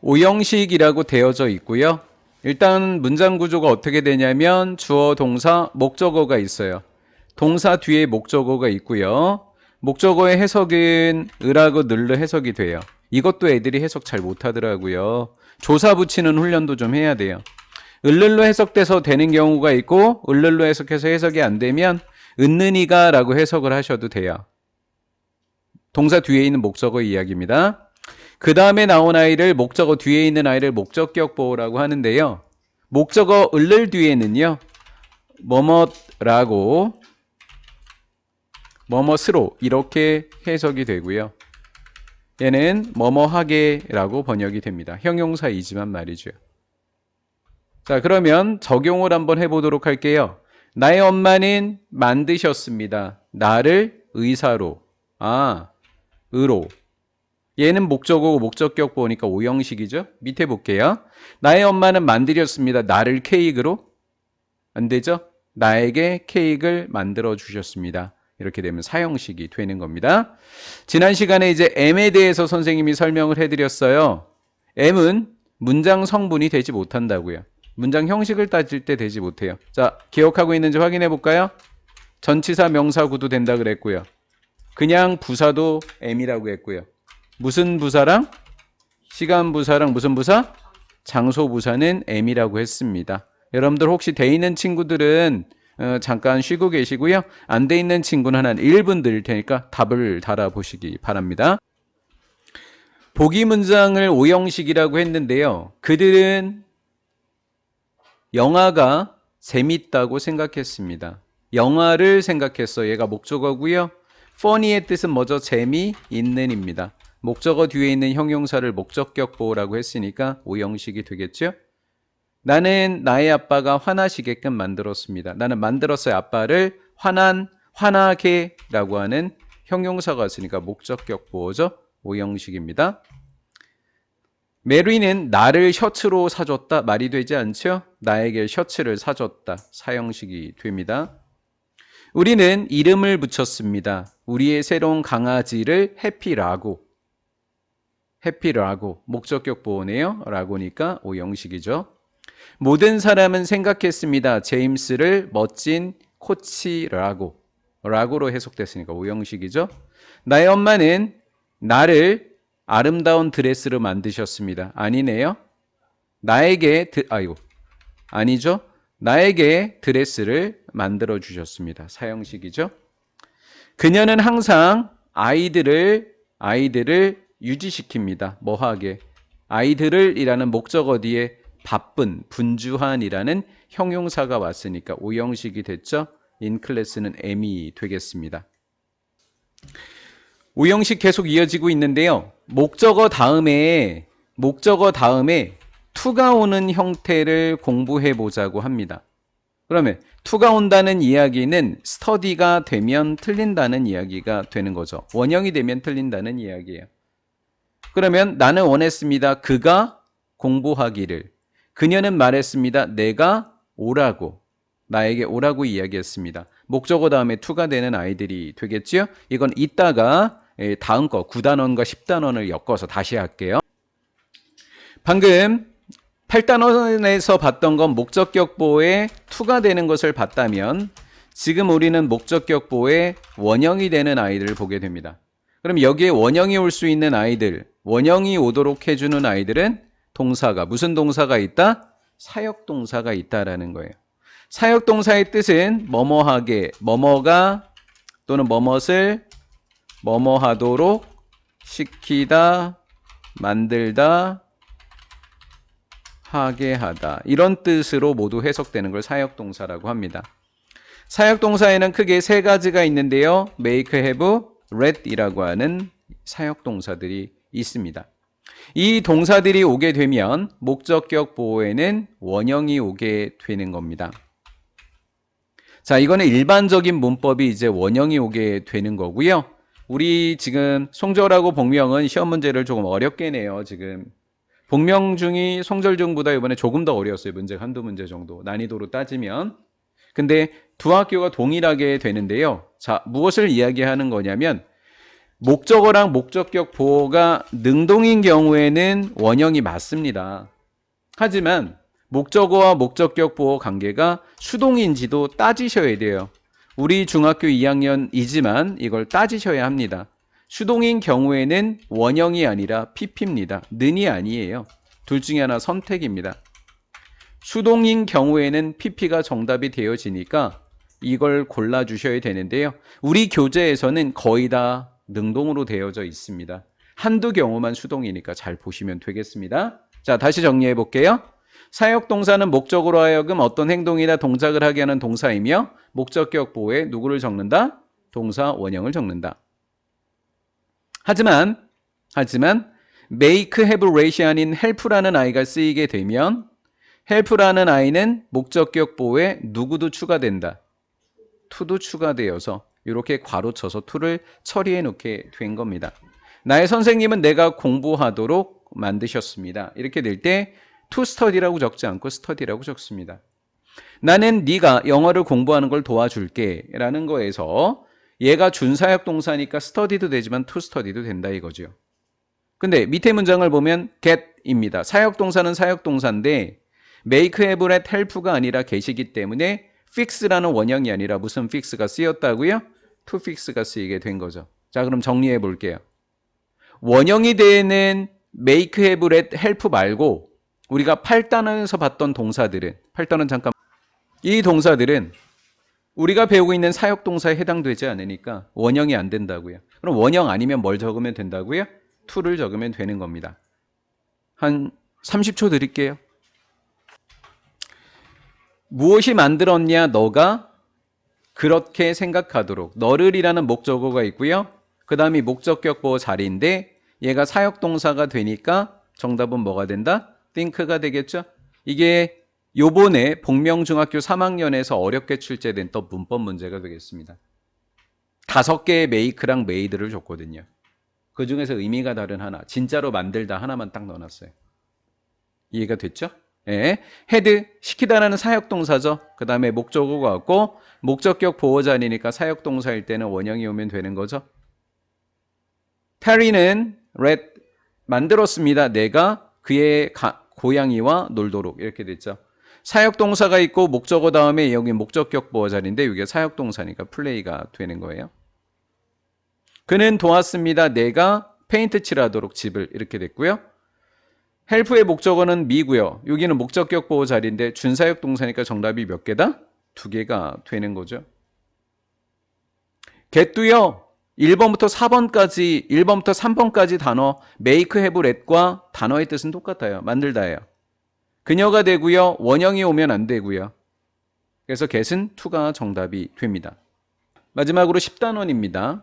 오형식이라고 되어져 있고요. 일단 문장 구조가 어떻게 되냐면 주어, 동사, 목적어가 있어요. 동사 뒤에 목적어가 있고요. 목적어의 해석은 을하고 늘로 해석이 돼요. 이것도 애들이 해석 잘 못하더라고요. 조사 붙이는 훈련도 좀 해야 돼요. 을를로 해석돼서 되는 경우가 있고 을를로 해석해서 해석이 안 되면 은는이가 라고 해석을 하셔도 돼요. 동사 뒤에 있는 목적어 이야기입니다. 그 다음에 나온 아이를 목적어 뒤에 있는 아이를 목적격 보호라고 하는데요. 목적어 을를 뒤에는요. 뭐뭇라고 뭐뭇으로 이렇게 해석이 되고요. 얘는 뭐뭐하게라고 번역이 됩니다. 형용사이지만 말이죠. 자, 그러면 적용을 한번 해보도록 할게요. 나의 엄마는 만드셨습니다. 나를 의사로. 아, 의로. 얘는 목적어고 목적격 보니까 오형식이죠. 밑에 볼게요. 나의 엄마는 만들었습니다. 나를 케이크로. 안 되죠? 나에게 케이크를 만들어 주셨습니다. 이렇게 되면 사형식이 되는 겁니다. 지난 시간에 이제 M에 대해서 선생님이 설명을 해드렸어요. M은 문장 성분이 되지 못한다고요. 문장 형식을 따질 때 되지 못해요. 자, 기억하고 있는지 확인해 볼까요? 전치사 명사 구도 된다 그랬고요. 그냥 부사도 M이라고 했고요. 무슨 부사랑 시간 부사랑 무슨 부사? 장소 부사는 M이라고 했습니다. 여러분들 혹시 돼 있는 친구들은 어, 잠깐 쉬고 계시고요. 안 돼 있는 친구는 한 1분 드릴 테니까 답을 달아보시기 바랍니다. 보기 문장을 오형식이라고 했는데요. 그들은 영화가 재밌다고 생각했습니다. 영화를 생각했어. 얘가 목적어고요. funny의 뜻은 뭐죠? 재미있는입니다. 목적어 뒤에 있는 형용사를 목적격 보호라고 했으니까 오형식이 되겠죠? 나는 나의 아빠가 화나시게끔 만들었습니다. 나는 만들었어요. 아빠를 화난, 화나게라고 하는 형용사가 있으니까 목적격 보호죠. 오형식입니다. 메리는 나를 셔츠로 사줬다. 말이 되지 않죠? 나에게 셔츠를 사줬다. 사형식이 됩니다. 우리는 이름을 붙였습니다. 우리의 새로운 강아지를 해피라고. 해피라고. 목적격 보호네요. 라고니까 오형식이죠. 모든 사람은 생각했습니다. 제임스를 멋진 코치라고. 라고로 해석됐으니까 오형식이죠. 나의 엄마는 나를 아름다운 드레스로 만드셨습니다. 아니네요. 나에게 드, 아이고 아니죠. 나에게 드레스를 만들어 주셨습니다. 사형식이죠. 그녀는 항상 아이들을 아이들을 유지시킵니다. 뭐하게 아이들을이라는 목적어 뒤에 바쁜 분주한이라는 형용사가 왔으니까 오형식이 됐죠. 인 클래스는 M이 되겠습니다. 오형식 계속 이어지고 있는데요. 목적어 다음에 목적어 다음에 투가 오는 형태를 공부해 보자고 합니다. 그러면 투가 온다는 이야기는 스터디가 되면 틀린다는 이야기가 되는 거죠. 원형이 되면 틀린다는 이야기예요. 그러면 나는 원했습니다. 그가 공부하기를. 그녀는 말했습니다. 내가 오라고. 나에게 오라고 이야기했습니다. 목적어 다음에 투가 되는 아이들이 되겠지요? 이건 이따가 예, 다음 거 9단원과 10단원을 엮어서 다시 할게요. 방금 8단원에서 봤던 건 목적격 보에 투가 되는 것을 봤다면 지금 우리는 목적격 보에 원형이 되는 아이들을 보게 됩니다. 그럼 여기에 원형이 올 수 있는 아이들, 원형이 오도록 해주는 아이들은 동사가 무슨 동사가 있다? 사역 동사가 있다라는 거예요. 사역 동사의 뜻은 뭐뭐하게, 뭐뭐가 또는 뭐뭇을 뭐뭐 하도록 시키다, 만들다, 하게 하다. 이런 뜻으로 모두 해석되는 걸 사역 동사라고 합니다. 사역 동사에는 크게 세 가지가 있는데요. make, have, read 이라고 하는 사역 동사들이 있습니다. 이 동사들이 오게 되면 목적격 보호에는 원형이 오게 되는 겁니다. 자, 이거는 일반적인 문법이 이제 원형이 오게 되는 거고요. 우리 지금 송절하고 복명은 시험 문제를 조금 어렵게 내요, 지금. 복명 중이 송절 중보다 이번에 조금 더 어려웠어요. 문제 한두 문제 정도. 난이도로 따지면. 근데 두 학교가 동일하게 되는데요. 자, 무엇을 이야기하는 거냐면 목적어랑 목적격 보호가 능동인 경우에는 원형이 맞습니다. 하지만 목적어와 목적격 보호 관계가 수동인지도 따지셔야 돼요. 우리 중학교 2학년이지만 이걸 따지셔야 합니다. 수동인 경우에는 원형이 아니라 PP입니다. 는이 아니에요. 둘 중에 하나 선택입니다. 수동인 경우에는 PP가 정답이 되어지니까 이걸 골라주셔야 되는데요. 우리 교재에서는 거의 다 능동으로 되어져 있습니다. 한두 경우만 수동이니까 잘 보시면 되겠습니다. 자, 다시 정리해 볼게요. 사역 동사는 목적으로 하여금 어떤 행동이나 동작을 하게 하는 동사이며 목적격 보호에 누구를 적는다? 동사 원형을 적는다. 하지만 하지만 make, have, 아닌 help라는 아이가 쓰이게 되면 help라는 아이는 목적격 보호에 누구도 추가된다. to도 추가되어서 이렇게 괄호 쳐서 to를 처리해 놓게 된 겁니다. 나의 선생님은 내가 공부하도록 만드셨습니다. 이렇게 될 때 to study라고 적지 않고 study라고 적습니다. 나는 네가 영어를 공부하는 걸 도와줄게 라는 거에서 얘가 준사역 동사니까 study도 되지만 to study도 된다 이거죠. 근데 밑에 문장을 보면 get입니다. 사역 동사는 사역 동사인데 make, have, let, help가 아니라 get이기 때문에 fix라는 원형이 아니라 무슨 fix가 쓰였다고요? Fix가 쓰이게 된 거죠. 자, 그럼 정리해 볼게요. 원형이 되는 make, have, let, help 말고 우리가 8단원에서 봤던 동사들은 8단원 잠깐 이 동사들은 우리가 배우고 있는 사역 동사에 해당되지 않으니까 원형이 안 된다고요. 그럼 원형 아니면 뭘 적으면 된다고요? to를 적으면 되는 겁니다. 한 30초 드릴게요. 무엇이 만들었냐 너가 그렇게 생각하도록 너를이라는 목적어가 있고요. 그 다음이 목적격 보호 자리인데 얘가 사역 동사가 되니까 정답은 뭐가 된다? think가 되겠죠? 이게 요번에 복명중학교 3학년에서 어렵게 출제된 또 문법 문제가 되겠습니다. 다섯 개의 make랑 made를 줬거든요. 그 중에서 의미가 다른 하나, 진짜로 만들다 하나만 딱 넣어놨어요. 이해가 됐죠? 예. 헤드, 시키다라는 사역동사죠. 그 다음에 목적어가 왔고, 목적격 보호자니까 사역동사일 때는 원형이 오면 되는 거죠. 테리는 red 만들었습니다. 내가 그의 가, 고양이와 놀도록 이렇게 됐죠. 사역동사가 있고 목적어 다음에 여기 목적격 보호자인데 이게 사역동사니까 플레이가 되는 거예요. 그는 도왔습니다. 내가 페인트 칠하도록 집을 이렇게 됐고요. 헬프의 목적어는 미고요. 여기는 목적격 보호 자리인데 준사역 동사니까 정답이 몇 개다? 두 개가 되는 거죠. get도요. 1번부터 4번까지 1번부터 3번까지 단어 make, have, let과 단어의 뜻은 똑같아요. 만들다예요. 그녀가 되고요. 원형이 오면 안 되고요. 그래서 get은 to가 정답이 됩니다. 마지막으로 10단원입니다.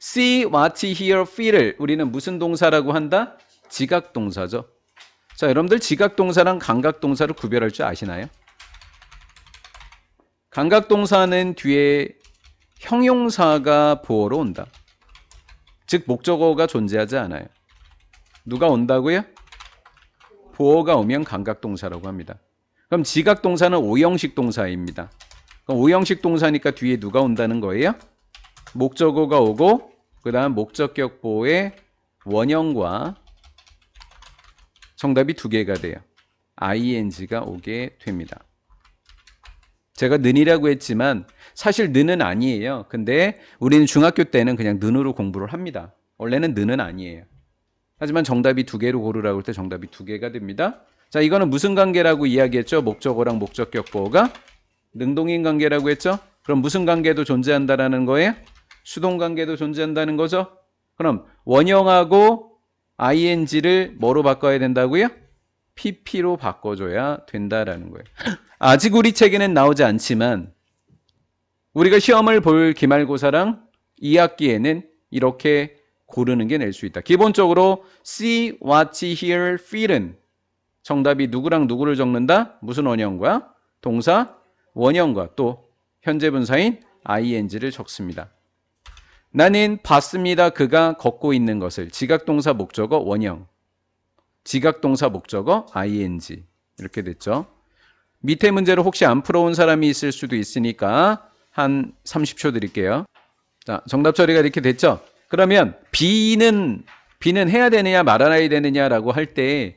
see, watch, hear, feel을 우리는 무슨 동사라고 한다? 지각 동사죠. 자, 여러분들 지각 동사랑 감각 동사를 구별할 줄 아시나요? 감각 동사는 뒤에 형용사가 보어로 온다. 즉 목적어가 존재하지 않아요. 누가 온다고요? 보어가 오면 감각 동사라고 합니다. 그럼 지각 동사는 오형식 동사입니다. 그럼 오형식 동사니까 뒤에 누가 온다는 거예요? 목적어가 오고 그다음 목적격 보호의 원형과 정답이 두 개가 돼요. ing가 오게 됩니다. 제가 는이라고 했지만 사실 는은 아니에요. 근데 우리는 중학교 때는 그냥 는으로 공부를 합니다. 원래는 는은 아니에요. 하지만 정답이 두 개로 고르라고 할 때 정답이 두 개가 됩니다. 자, 이거는 무슨 관계라고 이야기했죠? 목적어랑 목적격 보호가 능동인 관계라고 했죠? 그럼 무슨 관계도 존재한다라는 거예요? 수동 관계도 존재한다는 거죠? 그럼 원형하고 ing를 뭐로 바꿔야 된다고요? pp로 바꿔줘야 된다라는 거예요. 아직 우리 책에는 나오지 않지만 우리가 시험을 볼 기말고사랑 2학기에는 이렇게 고르는 게 낼 수 있다. 기본적으로 see, watch, hear, feel은 정답이 누구랑 누구를 적는다? 무슨 원형과 동사 원형과 또 현재 분사인 ing를 적습니다. 나는 봤습니다. 그가 걷고 있는 것을 지각동사 목적어 원형 지각동사 목적어 ing 이렇게 됐죠. 밑에 문제를 혹시 안 풀어온 사람이 있을 수도 있으니까 한 30초 드릴게요. 자, 정답 처리가 이렇게 됐죠. 그러면 B는 B는 해야 되느냐 말아야 되느냐라고 할 때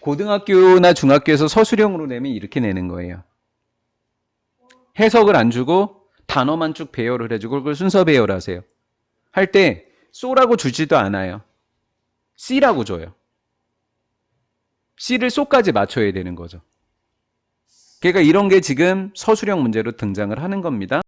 고등학교나 중학교에서 서술형으로 내면 이렇게 내는 거예요. 해석을 안 주고 단어만 쭉 배열을 해주고 그걸 순서 배열을 하세요. 할 때 쏘라고 주지도 않아요. C라고 줘요. C를 쏘까지 맞춰야 되는 거죠. 그러니까 이런 게 지금 서술형 문제로 등장을 하는 겁니다.